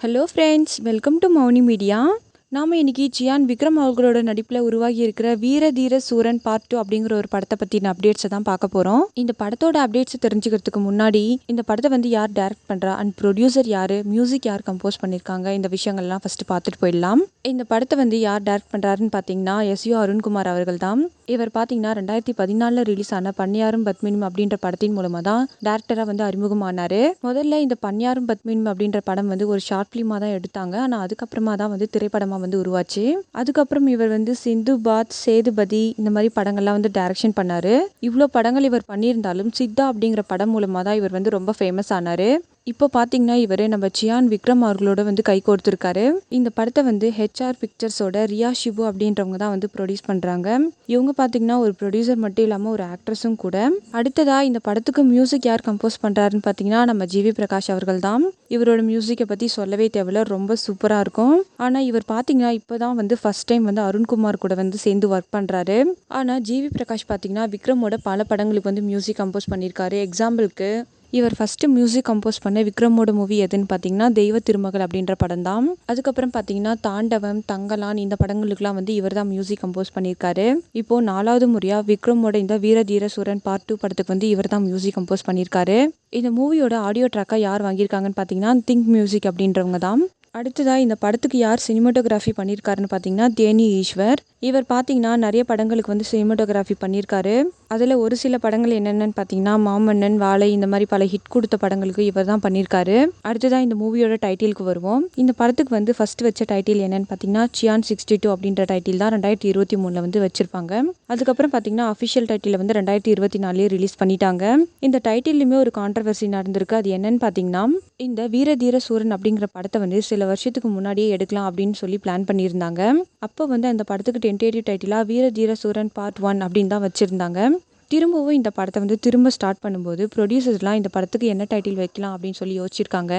Hello friends welcome to Mouni media நாம் இன்றைக்கி ஜியான் விக்ரம் அவர்களோட நடிப்பில் உருவாகி இருக்கிற வீர தீர சூரன் பார்ட் டூ அப்படிங்கிற ஒரு படத்தை பற்றின அப்டேட்ஸை தான் பார்க்க போகிறோம் இந்த படத்தோட அப்டேட்ஸ் தெரிஞ்சுக்கிறதுக்கு முன்னாடி இந்த படத்தை வந்து யார் டைரக்ட் பண்ணுறா அண்ட் ப்ரொடியூசர் யார்? மியூசிக் யார் கம்போஸ் பண்ணியிருக்காங்க இந்த விஷயங்கள்லாம் ஃபஸ்ட்டு பார்த்துட்டு போயிடலாம். இந்த படத்தை வந்து யார் டைரக்ட் பண்ணுறாருன்னு பார்த்தீங்கன்னா எஸ் எஸ்யூ அருண்குமார் அவர்கள் தான். இவர் பார்த்தீங்கன்னா ரெண்டாயிரத்தி பதினாலில் ரிலீஸ் ஆன பன்னியாரும் பத்மினும் அப்படின்ற படத்தின் மூலமாக தான் டேரக்டராக வந்து அறிமுகமானார். முதல்ல இந்த பன்னியாரும் பத்மினும் அப்படின்ற படம் வந்து ஒரு ஷார்ட் ஃபிலிமாக தான் எடுத்தாங்க. ஆனால் அதுக்கப்புறமா தான் வந்து திரைப்படமாக வந்து உருவாச்சு. அதுக்கப்புறம் இவர் வந்து சிந்து பாத் சேதுபதி இந்த மாதிரி படங்கள்லாம் வந்து டைரக்ஷன் பண்ணார். இவ்வளோ படங்கள் இவர் பண்ணியிருந்தாலும் சித்தா அப்படிங்கிற படம் மூலமாக தான் இவர் வந்து ரொம்ப ஃபேமஸ் ஆனார். இப்போ பார்த்தீங்கன்னா இவர் நம்ம சியான் விக்ரம் அவர்களோட வந்து கை கோர்த்துருக்காரு. இந்த படத்தை வந்து ஹெச்ஆர் பிக்சர்ஸோட ரியா ஷிபு அப்படின்றவங்க தான் வந்து ப்ரொடியூஸ் பண்ணுறாங்க இவங்க பார்த்தீங்கன்னா ஒரு ப்ரொடியூசர் மட்டும் இல்லாமல் ஒரு ஆக்ட்ரஸும் கூட. அடுத்ததாக இந்த படத்துக்கு மியூசிக் யார் கம்போஸ் பண்ணுறாருன்னு பார்த்தீங்கன்னா நம்ம ஜிவி பிரகாஷ் அவர்கள் தான். இவரோட மியூசிக்கை பற்றி சொல்லவே தேவையில்ல ரொம்ப சூப்பராக இருக்கும். ஆனால் இவர் பார்த்தீங்கன்னா இப்போ தான் வந்து ஃபஸ்ட் டைம் வந்து அருண்குமார் கூட வந்து சேர்ந்து ஒர்க் பண்ணுறாரு ஆனால் ஜிவி பிரகாஷ் பார்த்தீங்கன்னா விக்ரமோட பல படங்களுக்கு வந்து மியூசிக் கம்போஸ் பண்ணியிருக்காரு எக்ஸாம்பிளுக்கு இவர் ஃபஸ்ட்டு மியூசிக் கம்போஸ் பண்ண விக்ரமோட மூவி எதுன்னு பார்த்தீங்கன்னா தெய்வ திருமகள் அப்படின்ற படம் தான். அதுக்கப்புறம் பார்த்தீங்கன்னா தாண்டவம் தங்கலான் இந்த படங்களுக்குலாம் வந்து இவர் தான் மியூசிக் கம்போஸ் பண்ணியிருக்காரு. இப்போது நாலாவது முறையாக விக்ரமோட இந்த வீர தீர சூரன் பார்ட் டூ படத்துக்கு வந்து இவர் தான் மியூசிக் கம்போஸ் பண்ணியிருக்காரு. இந்த மூவியோட ஆடியோ ட்ராக்காக யார் வாங்கியிருக்காங்கன்னு பார்த்தீங்கன்னா திங்க் மியூசிக் அப்படின்றவங்க தான். அடுத்ததாக இந்த படத்துக்கு யார் சினிமாட்டோகிராஃபி பண்ணியிருக்காருன்னு பார்த்தீங்கன்னா தேனி ஈஸ்வர். இவர் பார்த்தீங்கன்னா நிறைய படங்களுக்கு வந்து சினிமோட்டோகிராஃபி பண்ணியிருக்காரு. அதில் ஒரு சில படங்கள் என்னென்னு பார்த்தீங்கன்னா மாமன்னன் வாழை இந்த மாதிரி பல ஹிட் கொடுத்த படங்களுக்கு இவர் தான் பண்ணியிருக்காரு. அடுத்ததாக இந்த மூவியோட டைட்டிலுக்கு வருவோம். இந்த படத்துக்கு வந்து ஃபர்ஸ்ட் வச்ச டைட்டில் என்னென்னு பார்த்தீங்கன்னா சியான் சிக்ஸ்டி டூ அப்படின்ற டைட்டில் தான் ரெண்டாயிரத்தி இருபத்தி மூணில் வந்து வச்சிருப்பாங்க. அதுக்கப்புறம் பார்த்தீங்கன்னா அஃபிஷியல் டைட்டில் வந்து ரெண்டாயிரத்தி இருபத்தி நாலுலேயே ரிலீஸ் பண்ணிட்டாங்க. இந்த டைட்டிலுமே ஒரு கான்ட்ரவர்சி நடந்திருக்கு. அது என்னன்னு பார்த்தீங்கன்னா இந்த வீர தீர சூரன் அப்படிங்கிற படத்தை வந்து சில வருஷத்துக்கு முன்னாடியே எடுக்கலாம் அப்படின்னு சொல்லி பிளான் பண்ணியிருந்தாங்க. அப்போ வந்து அந்த படத்துக்கு டென்டேட்டிவ் டைட்டிலாக வீர தீர சூரன் பார்ட் ஒன் அப்படின்னு தான் வச்சுருந்தாங்க. திரும்பவும் இந்த படத்தை வந்து திரும்ப ஸ்டார்ட் பண்ணும்போது ப்ரொடியூசர்ஸ்லாம் இந்த படத்துக்கு என்ன டைட்டில் வைக்கலாம் அப்படின்னு சொல்லி யோசிச்சிருக்காங்க.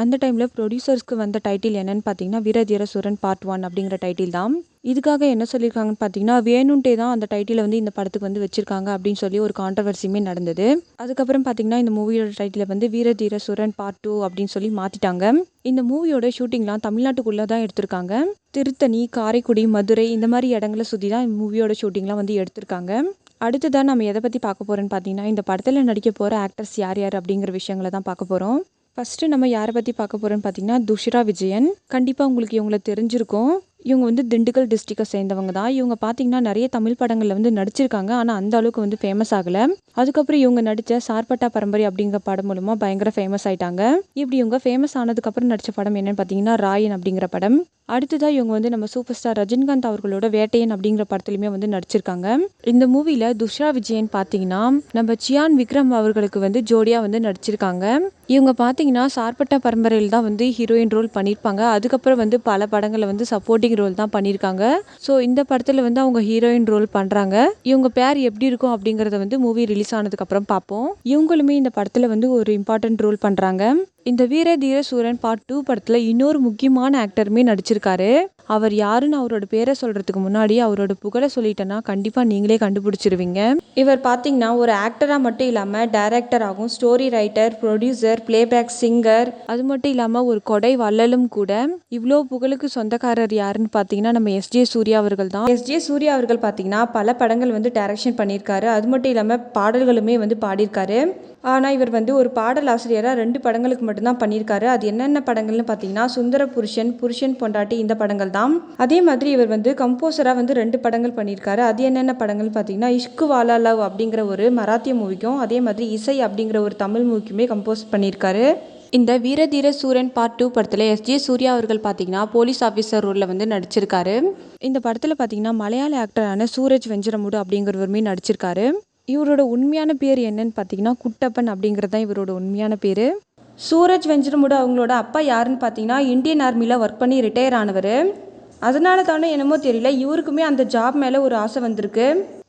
அந்த டைமில் ப்ரொடியூசர்ஸ்க்கு வந்த டைட்டில் என்னென்னு பார்த்தீங்கன்னா வீரதீர சூரன் பார்ட் ஒன் அப்படிங்கிற டைட்டில் தான். இதுக்காக என்ன சொல்லியிருக்காங்கன்னு பார்த்தீங்கன்னா வேணுன்ட்டே தான் அந்த டைட்டிலை வந்து இந்த படத்துக்கு வந்து வச்சிருக்காங்க அப்படின்னு சொல்லி ஒரு கான்ட்ரவர்சியுமே நடந்தது. அதுக்கப்புறம் பார்த்தீங்கன்னா இந்த மூவியோட டைட்டிலை வந்து வீரதீர சூரன் பார்ட் டூ அப்படின்னு சொல்லி மாற்றிட்டாங்க இந்த மூவியோட ஷூட்டிங்லாம் தமிழ்நாட்டுக்குள்ளே தான் எடுத்திருக்காங்க. திருத்தணி காரைக்குடி மதுரை இந்த மாதிரி இடங்களை சுற்றி தான் இந்த மூவியோட ஷூட்டிங்லாம் வந்து எடுத்திருக்காங்க. அடுத்ததான் நம்ம எதை பற்றி பார்க்க போகிறோன்னு பார்த்தீங்கன்னா இந்த படத்தில் நடிக்க போகிற ஆக்டர்ஸ் யார் யார் அப்படிங்கிற விஷயங்களை தான் பார்க்க போகிறோம் ஃபஸ்ட்டு நம்ம யாரை பற்றி பார்க்க போகிறோன்னு பார்த்தீங்கன்னா துஷிரா விஜயன். கண்டிப்பாக உங்களுக்கு இவங்கள தெரிஞ்சிருக்கும். இவங்க வந்து திண்டுக்கல் டிஸ்ட்ரிக்டை சேர்ந்தவங்க தான். இவங்க பார்த்தீங்கன்னா நிறைய தமிழ் படங்களில் வந்து நடிச்சிருக்காங்க. ஆனால் அந்த அளவுக்கு வந்து ஃபேமஸ் ஆகலை. அதுக்கப்புறம் இவங்க நடித்த சார்பட்டா பரம்பரை அப்படிங்கிற படம் மூலமாக பயங்கர ஃபேமஸ் ஆயிட்டாங்க. இப்படி இவங்க ஃபேமஸ் ஆனதுக்கப்புறம் நடித்த படம் என்னன்னு பார்த்தீங்கன்னா ராயன் அப்படிங்கிற படம். அடுத்ததாக இவங்க வந்து நம்ம சூப்பர் ஸ்டார் ரஜினிகாந்த் அவர்களோட வேட்டையன் அப்படிங்கிற படத்துலையுமே வந்து நடிச்சிருக்காங்க. இந்த மூவியில் துஷ்ரா விஜயன் பார்த்தீங்கன்னா நம்ம சியான் விக்ரம் அவர்களுக்கு வந்து ஜோடியாக வந்து நடிச்சிருக்காங்க. இவங்க பார்த்தீங்கன்னா சார்பட்டா பரம்பரையில் தான் வந்து ஹீரோயின் ரோல் பண்ணியிருப்பாங்க அதுக்கப்புறம் வந்து பல படங்களை வந்து சப்போர்ட்டிங் ரோல் தான் பண்ணியிருக்காங்க ஸோ இந்த படத்தில் வந்து அவங்க ஹீரோயின் ரோல் பண்ணுறாங்க இவங்க பேர் எப்படி இருக்கும் அப்படிங்கிறத வந்து மூவி ரிலீஸ் ஆனதுக்கப்புறம் பார்ப்போம். இவங்களுமே இந்த படத்தில் வந்து ஒரு இம்பார்ட்டன்ட் ரோல் பண்ணுறாங்க இந்த வீர தீர சூரன் பார்ட் டூ படத்தில் இன்னொரு முக்கியமான ஆக்டருமே நடிச்சிருக்காரு. அவர் யாருன்னு அவரோட பேரை சொல்கிறதுக்கு முன்னாடி அவரோட புகழை சொல்லிட்டேன்னா கண்டிப்பாக நீங்களே கண்டுபிடிச்சிருவீங்க. இவர் பார்த்தீங்கன்னா ஒரு ஆக்டராக மட்டும் இல்லாமல் டைரக்டராகவும் story writer producer playback singer அது மட்டும் இல்லாமல் ஒரு கொடை வள்ளலும் கூட இவ்வளோ புகழுக்கு சொந்தக்காரர் யாருன்னு பார்த்தீங்கன்னா நம்ம எஸ்ஜே சூர்யா அவர்கள் தான். எஸ்ஜே சூர்யா அவர்கள் பார்த்தீங்கன்னா பல படங்கள் வந்து டைரக்ஷன் பண்ணியிருக்காரு. அது மட்டும் இல்லாமல் பாடல்களுமே வந்து பாடியிருக்காரு. ஆனால் இவர் வந்து ஒரு பாடல் ஆசிரியராக ரெண்டு படங்களுக்கு மட்டும்தான் பண்ணியிருக்காரு. அது என்னென்ன படங்கள்னு பார்த்தீங்கன்னா சுந்தர புருஷன் புருஷன் பொண்டாட்டி இந்த படங்கள் தான். அதே மாதிரி இவர் வந்து கம்போசராக வந்து ரெண்டு படங்கள் பண்ணியிருக்காரு. அது என்னென்ன படங்கள்னு பார்த்தீங்கன்னா இஷ்கு வாலா லவ் அப்படிங்கிற ஒரு மராத்திய மூவிக்கும் அதே மாதிரி இசை அப்படிங்கிற ஒரு தமிழ் மூவிக்குமே கம்போஸ் பண்ணியிருக்காரு. இந்த வீரதீர சூரன் பார்ட் டூ படத்தில் எஸ்ஜே சூர்யா அவர்கள் பார்த்தீங்கன்னா போலீஸ் ஆஃபீஸர் ரோலில் வந்து நடிச்சிருக்காரு. இந்த படத்தில் பார்த்தீங்கன்னா மலையாள ஆக்டரான சூரஜ் வெஞ்சரமுடு அப்படிங்கிறவருமே நடிச்சிருக்காரு. இவரோட உண்மையான பேர் என்னன்னு பார்த்தீங்கன்னா குட்டப்பன் அப்படிங்கிறது தான் இவரோட உண்மையான பேர். சூரஜ் வெஞ்சரமுடு அவங்களோட அப்பா யாருன்னு பார்த்தீங்கன்னா இந்தியன் ஆர்மியில் ஒர்க் பண்ணி ரிட்டையர் ஆனவர். அதனால தானே என்னமோ தெரியல. இவருக்குமே அந்த ஜாப் மேலே ஒரு ஆசை வந்திருக்கு.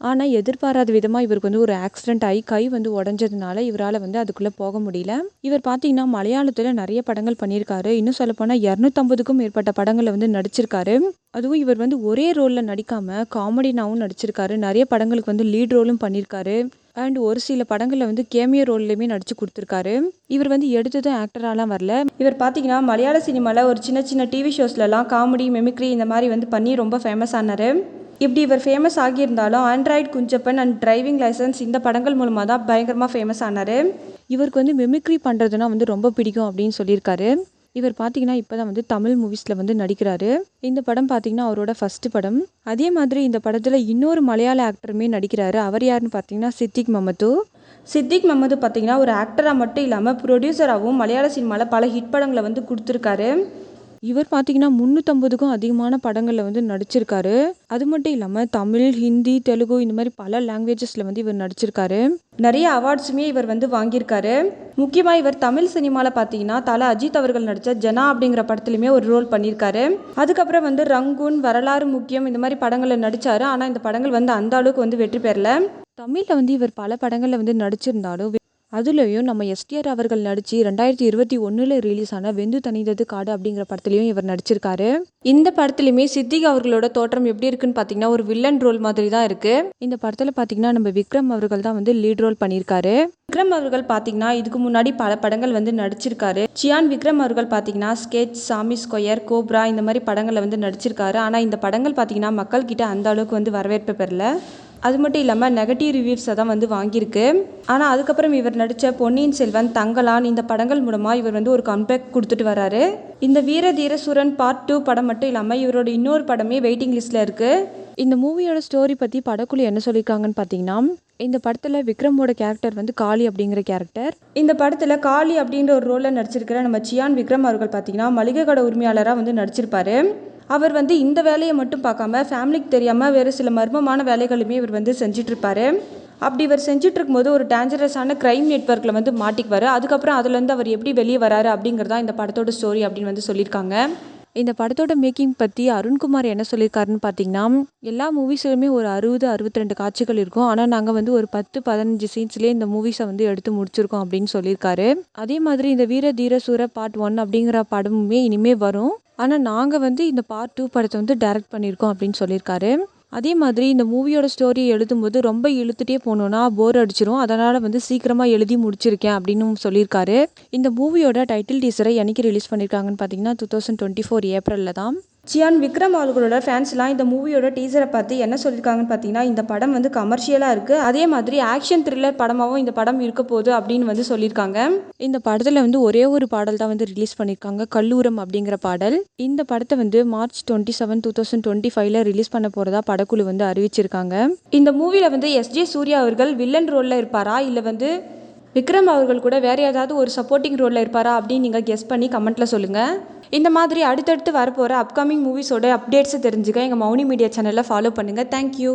ஆனால் எதிர்பாராத விதமாக இவருக்கு வந்து ஒரு ஆக்சிடென்ட் ஆகி கை வந்து உடஞ்சதுனால இவரால் வந்து அதுக்குள்ளே போக முடியல. இவர் பார்த்தீங்கன்னா மலையாளத்தில் நிறைய படங்கள் பண்ணியிருக்காரு. இன்னும் சொல்லப்போனால் இரநூத்தம்பதுக்கும் மேற்பட்ட படங்களில் வந்து நடிச்சிருக்காரு. அதுவும் இவர் வந்து ஒரே ரோலில் நடிக்காமல் காமெடினாவும் நடிச்சிருக்காரு. நிறைய படங்களுக்கு வந்து லீட் ரோலும் பண்ணியிருக்காரு. அண்ட் ஒரு சில படங்களில் வந்து கேமியோ ரோல்லையுமே நடித்து கொடுத்துருக்காரு. இவர் வந்து எடுத்ததும் ஆக்டராலாம் வரல. இவர் பார்த்தீங்கன்னா மலையாள சினிமாவில் ஒரு சின்ன சின்ன டிவி ஷோஸ்லலாம் காமெடி மெமிக்ரி இந்த மாதிரி வந்து பண்ணி ரொம்ப ஃபேமஸ் ஆனார். இப்படி இவர் famous ஆகியிருந்தாலும் android Kunjappan and driving licence இந்த படங்கள் மூலமாக தான் பயங்கரமாக ஃபேமஸ் ஆனார். இவருக்கு வந்து மெமிக்ரி பண்ணுறதுனா வந்து ரொம்ப பிடிக்கும் அப்படின்னு சொல்லியிருக்காரு. இவர் பார்த்தீங்கன்னா இப்போ தான் வந்து தமிழ் மூவிஸில் வந்து நடிக்கிறாரு. இந்த படம் பார்த்தீங்கன்னா அவரோட ஃபஸ்ட்டு படம். அதே மாதிரி இந்த படத்தில் இன்னொரு மலையாள ஆக்டருமே நடிக்கிறாரு. அவர் யாருன்னு பார்த்தீங்கன்னா சித்திக் மமது. சித்திக் மமது பார்த்தீங்கன்னா ஒரு ஆக்டராக மட்டும் இல்லாமல் ப்ரொடியூசராகவும் மலையாள சினிமாவில் பல ஹிட் படங்களை வந்து கொடுத்துருக்காரு. இவர் பார்த்தீங்கன்னா முந்நூற்றம்பதுக்கும் அதிகமான படங்களில் வந்து நடிச்சிருக்காரு. அது மட்டும் இல்லாமல் தமிழ் ஹிந்தி தெலுங்கு இந்த மாதிரி பல லாங்குவேஜஸில் வந்து இவர் நடிச்சிருக்காரு. நிறைய அவார்ட்ஸுமே இவர் வந்து வாங்கியிருக்காரு. முக்கியமாக இவர் தமிழ் சினிமாவில் பார்த்தீங்கன்னா தலை அஜித் அவர்கள் நடித்த ஜனா அப்படிங்கிற படத்துலையுமே ஒரு ரோல் பண்ணியிருக்காரு. அதுக்கப்புறம் வந்து ரங்கூன் வரலாறு முக்கியம் இந்த மாதிரி படங்களில் நடித்தார் ஆனால் இந்த படங்கள் வந்து அந்த அளவுக்கு வந்து வெற்றி பெறல. தமிழில் வந்து இவர் பல படங்களில் வந்து நடிச்சிருந்தாலும் அதுலேயும் நம்ம எஸ்டிஆர் அவர்கள் நடித்து ரெண்டாயிரத்தி இருபத்தி ஒன்றில் ரிலீஸ் ஆன வெந்து தனிந்தது காடு அப்படிங்கிற படத்துலையும் இவர் நடிச்சிருக்காரு. இந்த படத்துலையுமே சித்திக் அவர்களோட தோற்றம் எப்படி இருக்குன்னு பார்த்தீங்கன்னா ஒரு வில்லன் ரோல் மாதிரி தான் இருக்குது இந்த படத்தில் பார்த்தீங்கன்னா நம்ம விக்ரம் அவர்கள் தான் வந்து லீட் ரோல் பண்ணியிருக்காரு. விக்ரம் அவர்கள் பார்த்தீங்கன்னா இதுக்கு முன்னாடி பல படங்கள் வந்து நடிச்சிருக்காரு. சியான் விக்ரம் அவர்கள் பார்த்தீங்கன்னா ஸ்கெச் சாமி ஸ்கொயர் கோப்ரா இந்த மாதிரி படங்களில் வந்து நடிச்சிருக்காரு. ஆனால் இந்த படங்கள் பார்த்தீங்கன்னா மக்கள்கிட்ட அந்த அளவுக்கு வந்து வரவேற்பு பெறல. அது மட்டும் இல்லாமல் நெகட்டிவ் ரிவ்யூஸை தான் வந்து வாங்கியிருக்கு. ஆனால் அதுக்கப்புறம் இவர் நடித்த பொன்னியின் செல்வன் தங்கலான் இந்த படங்கள் மூலமாக இவர் வந்து ஒரு கம்பேக் கொடுத்துட்டு வராரு. இந்த வீர தீர சூரன் பார்ட் டூ படம் மட்டும் இல்லாமல் இவரோட இன்னொரு படமே வெயிட்டிங் லிஸ்ட்டில் இருக்குது இந்த மூவியோட ஸ்டோரி பற்றி படக்குழு என்ன சொல்லியிருக்காங்கன்னு பார்த்தீங்கன்னா இந்த படத்தில் விக்ரமோட கேரக்டர் வந்து காளி அப்படிங்கிற கேரக்டர் இந்த படத்தில் காளி அப்படின்ற ஒரு ரோலில் நடிச்சிருக்கிற நம்ம சியான் விக்ரம் அவர்கள் பார்த்தீங்கன்னா மளிகை கடை உரிமையாளராக வந்து நடிச்சிருப்பாரு. அவர் வந்து இந்த வேலையை மட்டும் பார்க்காம ஃபேமிலிக்கு தெரியாமல் வேறு சில மர்மமான வேலைகளுமே இவர் வந்து செஞ்சிட்ருப்பாரு அப்படி இவர் செஞ்சிட்ருக்கும் போது ஒரு டேஞ்சரஸான க்ரைம் நெட்ஒர்க்கில் வந்து மாட்டிக்குவார். அதுக்கப்புறம் அதுலேருந்து அவர் எப்படி வெளியே வராரு அப்படிங்கிறதா இந்த படத்தோட ஸ்டோரி அப்படின்னு வந்து சொல்லியிருக்காங்க. இந்த படத்தோட மேக்கிங் பற்றி அருண்குமார் என்ன சொல்லியிருக்காருன்னு பார்த்தீங்கன்னா எல்லா மூவிஸ்லையுமே ஒரு அறுபது அறுபத்தி ரெண்டு காட்சிகள் இருக்கும். ஆனால் நாங்கள் வந்து ஒரு பத்து பதினஞ்சு சீன்ஸ்லேயே இந்த மூவிஸை வந்து எடுத்து முடிச்சிருக்கோம் அப்படின்னு சொல்லியிருக்காரு. அதே மாதிரி இந்த வீர தீர சூர பார்ட் ஒன் அப்படிங்கிற படமுமே இனிமே வரும். ஆனால் நாங்கள் வந்து இந்த பார்ட் டூ படத்தை வந்து டைரக்ட் பண்ணியிருக்கோம் அப்படின்னு சொல்லியிருக்காரு. அதே மாதிரி இந்த மூவியோட ஸ்டோரியை எழுதும்போது ரொம்ப இழுத்துட்டே போனோன்னா போர் அடிச்சிரும். அதனால் வந்து சீக்கிரமாக எழுதி முடிச்சிருக்கேன் அப்படின்னு சொல்லியிருக்காரு. இந்த மூவியோட டைட்டில் டீசரை என்னைக்கு ரிலீஸ் பண்ணியிருக்காங்கன்னு பார்த்தீங்கன்னா டூ தௌசண்ட் டுவெண்ட்டி ஃபோர் ஏப்ரலில் தான். சியான் விக்ரம் அவர்களோட ஃபேன்ஸ்லாம் இந்த மூவியோட டீசரை பார்த்து என்ன சொல்லியிருக்காங்கன்னு பார்த்தீங்கன்னா இந்த படம் வந்து கமர்ஷியலாக இருக்குது அதே மாதிரி ஆக்ஷன் த்ரில்லர் படமாகவும் இந்த படம் இருக்க போகுது அப்படின்னு வந்து சொல்லியிருக்காங்க இந்த படத்தில் வந்து ஒரே ஒரு பாடல் தான் வந்து ரிலீஸ் பண்ணியிருக்காங்க கல்லூரம் அப்படிங்கிற பாடல். இந்த படத்தை வந்து March twenty seven two thousand twenty ஃபைவ்ல ரிலீஸ் பண்ண போகிறதா படக்குழு வந்து அறிவிச்சிருக்காங்க. இந்த மூவியில் வந்து எஸ்ஜே சூர்யா அவர்கள் வில்லன் ரோலில் இருப்பாரா? இல்லை வந்து விக்ரம் அவர்கள் கூட வேறு ஏதாவது ஒரு சப்போர்ட்டிங் ரோலில் இருப்பாரா அப்படின்னு நீங்கள் கெஸ் பண்ணி கமெண்ட்டில் சொல்லுங்கள் இந்த மாதிரி அடுத்தடுத்து வரப்போகிற அப்கமிங் மூவிஸோட அப்டேட்ஸை தெரிஞ்சுக்க எங்கள் மௌனி மீடியா சேனலை ஃபாலோ பண்ணுங்கள் தேங்க்யூ